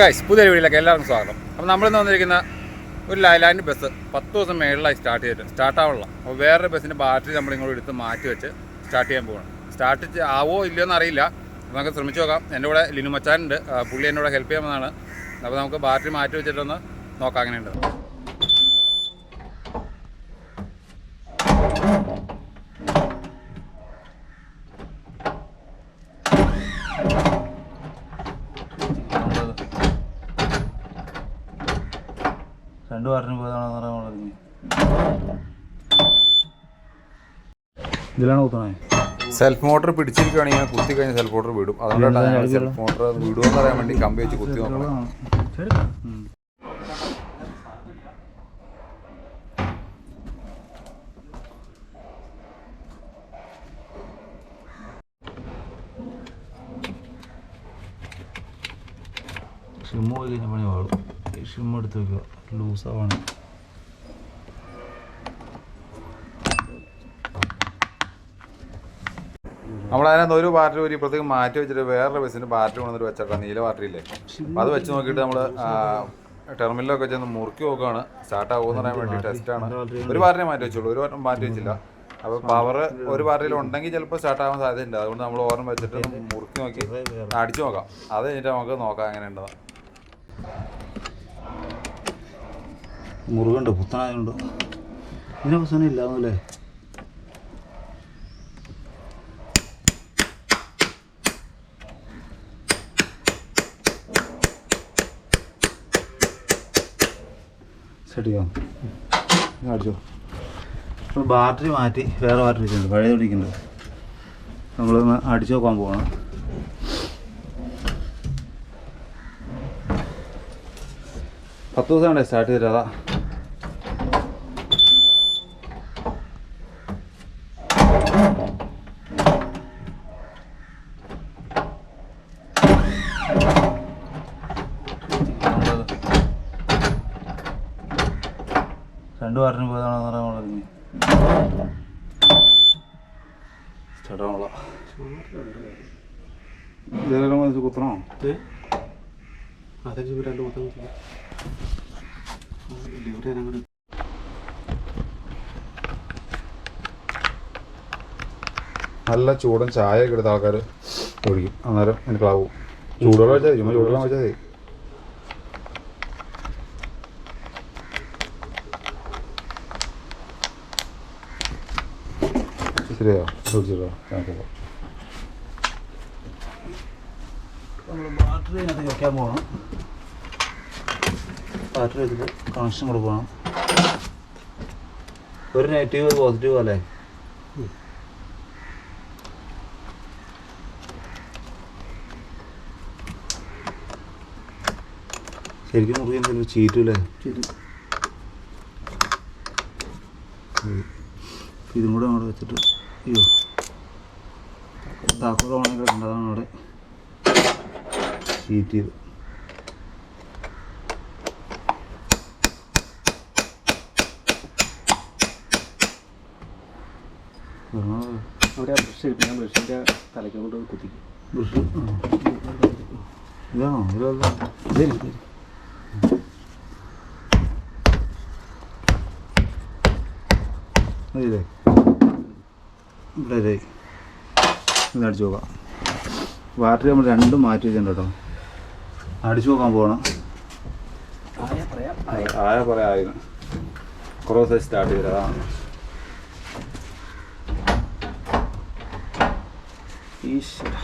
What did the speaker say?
Guys പുതിയ വീഡിയോയിലേക്ക് എല്ലാവർക്കും സ്വാഗതം. അപ്പോൾ നമ്മളിന്ന് വന്നിരിക്കുന്ന ഒരു ലൈലാൻഡ് ബസ് പത്ത് ദിവസം മേളിലായി സ്റ്റാർട്ട് ചെയ്തിട്ട് സ്റ്റാർട്ട് ആവുള്ള അപ്പോൾ വേറൊരു ബസ്സിന്റെ ബാറ്ററി നമ്മൾ ഇങ്ങോട്ട് എടുത്ത് മാറ്റി വെച്ച് സ്റ്റാർട്ട് ചെയ്യാൻ പോകണം സ്റ്റാർട്ട് ആവോ ഇല്ലയോ എന്ന് അറിയില്ല നമുക്ക് ശ്രമിച്ചു നോക്കാം. എന്റെ കൂടെ ലിനു മച്ചാനുണ്ട്. പുള്ളി എന്നോട് ഹെൽപ്പ് ചെയ്യാമെന്നാണ്. അപ്പോൾ നമുക്ക് ബാറ്ററി മാറ്റി വെച്ചിട്ടൊന്ന് നോക്കാം. അങ്ങനെയുണ്ട് രണ്ട് വാറിന് പോയതാണെന്ന് പറയാൻ പറഞ്ഞു ഇതിലാണ് കുത്തണേ? സെൽഫ് മോട്ടർ പിടിച്ചിരിക്കുകയാണെങ്കിൽ ഞാൻ കുത്തി കഴിഞ്ഞാൽ സെൽഫ് മോട്ടർ വിടും. അതുകൊണ്ടാണ് ഞാൻ സെൽഫ് മോട്ടർ വിടുമെന്ന് അറിയാൻ വേണ്ടി കമ്പി വെച്ച് കുത്തി നോക്കണം. ശരി പോയി കഴിഞ്ഞ പണി പാടും. ഷിമ്മ് എടുത്ത് വെക്കുക. ലൂസാവാണ് നമ്മൾ അതിനകത്ത് ഒരു പാർട്ടി ഒരു പ്രത്യേകം മാറ്റി വെച്ചിട്ട് വേറൊരു ബസ്സിന് പാർട്ടി കൊണ്ടുവന്നിട്ട് വെച്ചേക്കാം. നീല പാർട്ടി ഇല്ലേ? അത് വെച്ച് നോക്കിയിട്ട് നമ്മൾ ടെർമിനലൊക്കെ ചെന്ന് മുറുക്കി നോക്കുകയാണ് സ്റ്റാർട്ട് ആകുമെന്ന് പറയാൻ വേണ്ടി ടെസ്റ്റ് ആണ്. ഒരു പാർട്ടിനെ മാറ്റി വെച്ചുള്ളൂ ഒരു പാർട്ടി മാറ്റി വെച്ചില്ല. അപ്പോൾ പവർ ഒരു പാർട്ടിയിൽ ഉണ്ടെങ്കിൽ ചിലപ്പോൾ സ്റ്റാർട്ട് ആവാൻ സാധ്യതയുണ്ട് അതുകൊണ്ട് നമ്മൾ ഓർമ്മ വെച്ചിട്ട് മുറുക്കി നോക്കി അടിച്ചു നോക്കാം. അത് കഴിഞ്ഞിട്ട് നമുക്ക് നോക്കാം എങ്ങനെയുണ്ടെന്ന്. മുറുകുണ്ട് പുത്തനായതുകൊണ്ട് ഇതിനെ പ്രശ്നം ഇല്ലാന്നല്ലേ സെറ്റ് ചെയ്യാം അടിച്ചോ അപ്പോൾ ബാറ്ററി മാറ്റി വേറെ ബാറ്ററി വെച്ചിട്ടുണ്ട് പഴയത് പിടിക്കുന്നുണ്ട് നമ്മളൊന്ന് അടിച്ചു നോക്കാൻ പോകണം പത്ത് ദിവസം വേണ്ടേ സ്റ്റാർട്ട് ചെയ്തിട്ട് അതാ. രണ്ട് വാറിന് പോയതാണെന്ന് പറയാൻ കുത്തണോ? നല്ല ചൂടൻ ചായ ഒക്കെ എടുത്ത ആൾക്കാർ കുടിക്കും. അന്നേരം എനിക്കാവും ചൂടുവെള്ളം വെച്ചാൽ ചുമ്മാ ചൂടുവെള്ളം വെച്ചാൽ മതി. ശരിയോ ഞങ്ങൾക്ക് നമ്മൾ ബാറ്ററി അതിനകത്ത് വെക്കാൻ പോകണം ബാറ്ററി വെച്ചിട്ട് കണക്ഷൻ കൊടുക്കണം. ഒരു നെഗറ്റീവ് പോസിറ്റീവ് അല്ലേ ശരിക്കും മുറിയാൻ എന്തെങ്കിലും ചീറ്റൂലേ ഇതും കൂടെ അവിടെ വെച്ചിട്ട് അയ്യോ. താക്കോൽ ഓണൊക്കെ കിടന്നതാണ് അവിടെ ചീറ്റ് ചെയ്ത് അവിടെ ബ്രഷ് ബ്രഷിന്റെ തലയ്ക്ക് കൊണ്ട് കുത്തിക്കും. ബ്രഷ് ഇതാണോ? ഇതല്ല ശരി ശരി ഇവിടെ ഇത്. അടിച്ചു നോക്കാം. ബാറ്ററി നമ്മൾ രണ്ടും മാറ്റി വെച്ചിട്ടുണ്ട് കേട്ടോ. അടിച്ചു നോക്കാൻ പോകണം ആയ പറയാം ആയ കുറേ സ്റ്റാർട്ട് ചെയ്തത് അതാണ്. ഈശ്വര